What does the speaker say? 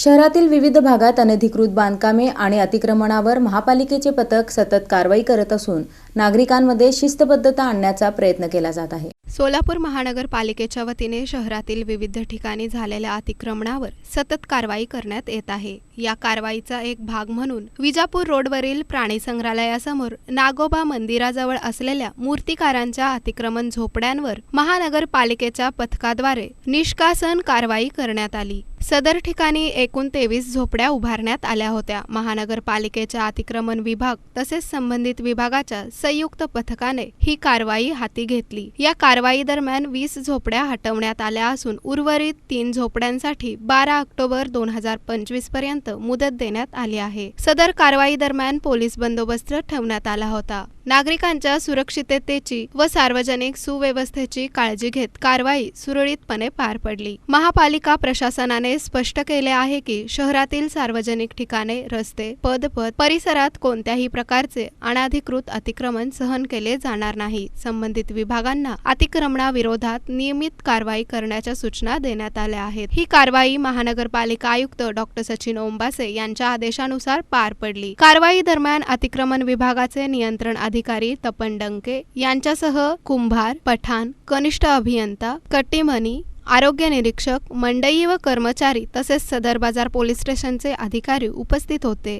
शहरातील विविध भागात अनधिकृत बांधकामे आणि अतिक्रमणावर महापालिकेचे पथक सतत कारवाई करत असून नागरिकांमध्ये शिस्तबद्धता आणण्याचा प्रयत्न केला जात आहे. सोलापूर महानगरपालिकेच्या वतीने शहरातील विविध ठिकाणी झालेल्या अतिक्रमणावर सतत कारवाई करण्यात येत आहे. या कारवाईचा एक भाग म्हणून विजापूर रोडवरील प्राणी संग्रहालयासमोर नागोबा मंदिराजवळ असलेल्या मूर्तिकारांच्या अतिक्रमण झोपड्यांवर महानगरपालिकेच्या पथकाद्वारे निष्कासन कारवाई करण्यात आली. सदर ठिकाणी एकूण तेवीस झोपड्या उभारण्यात आल्या होत्या. महानगरपालिकेच्या अतिक्रमण विभाग तसेच संबंधित विभागाच्या संयुक्त पथकाने ही कारवाई हाती घेतली. या कारवाई दरम्यान वीस झोपड्या हटवण्यात आल्या असून उर्वरित तीन झोपड्यांसाठी बारा ऑक्टोबर दोन हजार पंचवीसपर्यंत मुदत देण्यात आली आहे. सदर कारवाई दरम्यान पोलीस बंदोबस्त ठेवण्यात आला होता. नागरिकांच्या सुरक्षिततेची व सार्वजनिक सुव्यवस्थेची काळजी घेत कारवाई सुरळीतपणे पार पडली. महापालिका प्रशासनाने स्पष्ट केले आहे की शहरातील सार्वजनिक ठिकाणे रस्ते पदपथ परिसरात कोणत्याही प्रकारचे अनाधिकृत अतिक्रमण सहन केले जाणार नाही. संबंधित विभागांना अतिक्रमणाविरोधात नियमित कारवाई करण्याच्या सूचना देण्यात आल्या आहेत. ही कारवाई महानगरपालिका आयुक्त डॉक्टर सचिन ओंबासे यांच्या आदेशानुसार पार पडली. कारवाई दरम्यान अतिक्रमण विभागाचे नियंत्रण अधिकारी तपन डंके यांच्यासह कुंभार पठाण कनिष्ठ अभियंता कट्टीमनी आरोग्य निरीक्षक मंडई व कर्मचारी तसेच सदर बाजार पोलीस स्टेशनचे अधिकारी उपस्थित होते.